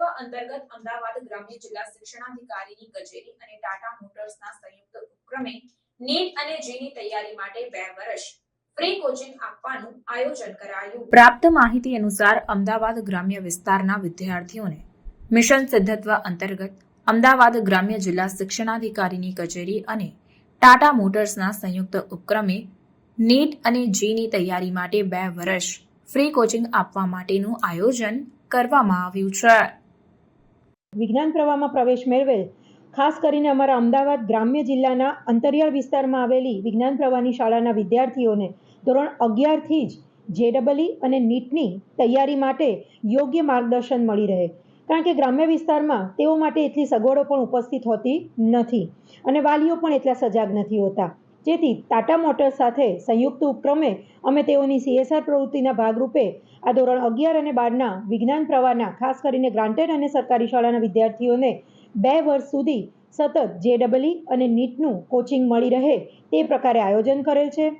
અંતર્ગત અમદાવાદ ગ્રામ્ય જિલ્લા શિક્ષણાધિકારીની કચેરી અને ટાટા મોટર્સના સંયુક્ત ઉપક્રમે નીટ અને જેની તૈયારી માટે બે વર્ષ પ્રાપ્ત માહિતી અનુસાર અમદાવાદ ગ્રામ્ય વિસ્તારના વિદ્યાર્થીઓને મિશન સિદ્ધત્વ અંતર્ગત અમદાવાદ ગ્રામ્ય જિલ્લા શિક્ષણાધિકારીની કચેરી અને ટાટા મોટર્સના સંયુક્ત ઉપક્રમે નીટ અને જીની તૈયારી માટે બે વર્ષ ફ્રી કોચિંગ આપવા માટેનું આયોજન કરવામાં આવ્યું છે. વિજ્ઞાન પ્રવાહમાં પ્રવેશ મેળવેલ. ખાસ કરીને અમારા અમદાવાદ ગ્રામ્ય જિલ્લાના અંતરિયાળ વિસ્તારમાં આવેલી વિજ્ઞાન પ્રવાહની શાળાના વિદ્યાર્થીઓને ધોરણ અગિયારથી જ જેડબલઈ અને નીટની તૈયારી માટે યોગ્ય માર્ગદર્શન મળી રહે. કારણ કે ગ્રામ્ય વિસ્તારમાં તેઓ માટે એટલી સગવડો પણ ઉપસ્થિત હોતી નથી અને વાલીઓ પણ એટલા સજાગ નથી હોતા. જેથી ટાટા મોટર્સ સાથે સંયુક્ત ઉપક્રમે અમે તેઓની સીએસઆર પ્રવૃત્તિના ભાગરૂપે આ ધોરણ અગિયાર અને બારના વિજ્ઞાન પ્રવાહના, ખાસ કરીને ગ્રાન્ટેડ અને સરકારી શાળાના વિદ્યાર્થીઓને બે વર્ષ સુધી સતત જેડબલઈ અને નીટનું કોચિંગ મળી રહે તે પ્રકારે આયોજન કરેલ છે.